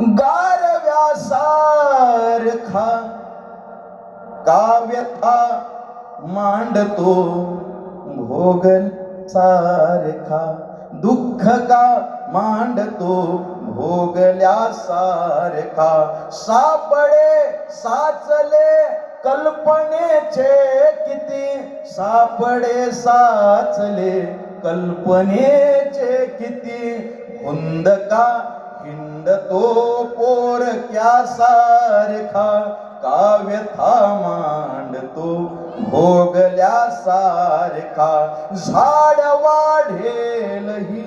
गारव्यासारखा काव्यथा मांडतो भोगल सारखा दुःख का मांडतो भोगल्यासारखा सापडे साचले कल्पनेचे किती? सापडे साचले त्याचे किती हुंदका हिंडतो पोरक्या सारखा काव्यथा मांडतो भोगल्या सारखा. झाड वाढेलही.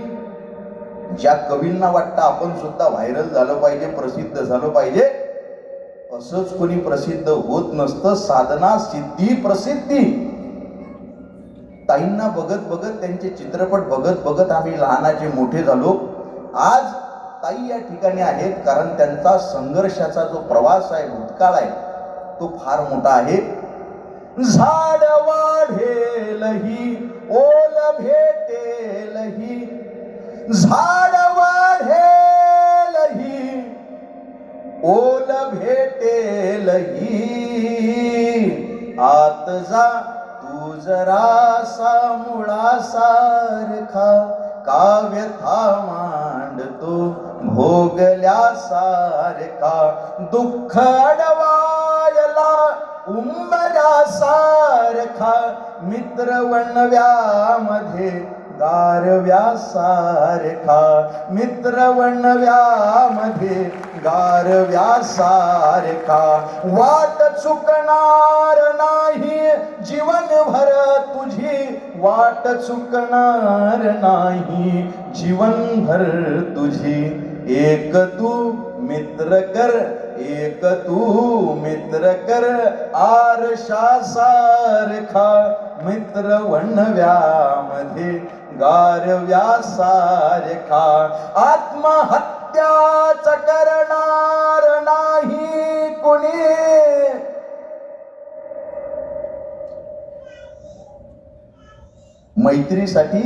ज्या कवींना वाटतं आपण सुद्धा व्हायरल झालं पाहिजे प्रसिद्ध झालं पाहिजे असंच कोणी प्रसिद्ध होत नसतं. साधना सिद्धी प्रसिद्धी. ताईंना बघत बघत त्यांचे चित्रपट बघत बघत आम्ही लहानाचे मोठे झालो. आज ताई या ठिकाणी आहेत कारण त्यांचा संघर्षाचा जो प्रवास आहे भूतकाळ आहे तो फार मोठा आहे. झाड वाढेलही ओल भेटेलही झाड वाढेलही ओल भेटेलही. आत जा तू जरासा मुळासारखा काव्यथा मांडतो भोगल्यासारखा दुःख अडवायला उंबऱ्यासारखा मित्र वणव्यामध्ये गारव्यासारखा मित्र वणव्यामध्ये गारव्यासारखा वाट चुकणार जीवनभर तुझी वाट चुकणार नाही. जीवनभर तुझी एक तू मित्र कर एक तू मित्र कर. आरशासारखा मित्र वणव्यामध्ये गारव्यासारखा आत्महत्याच करणार नाही कुणी. मैत्रीसाठी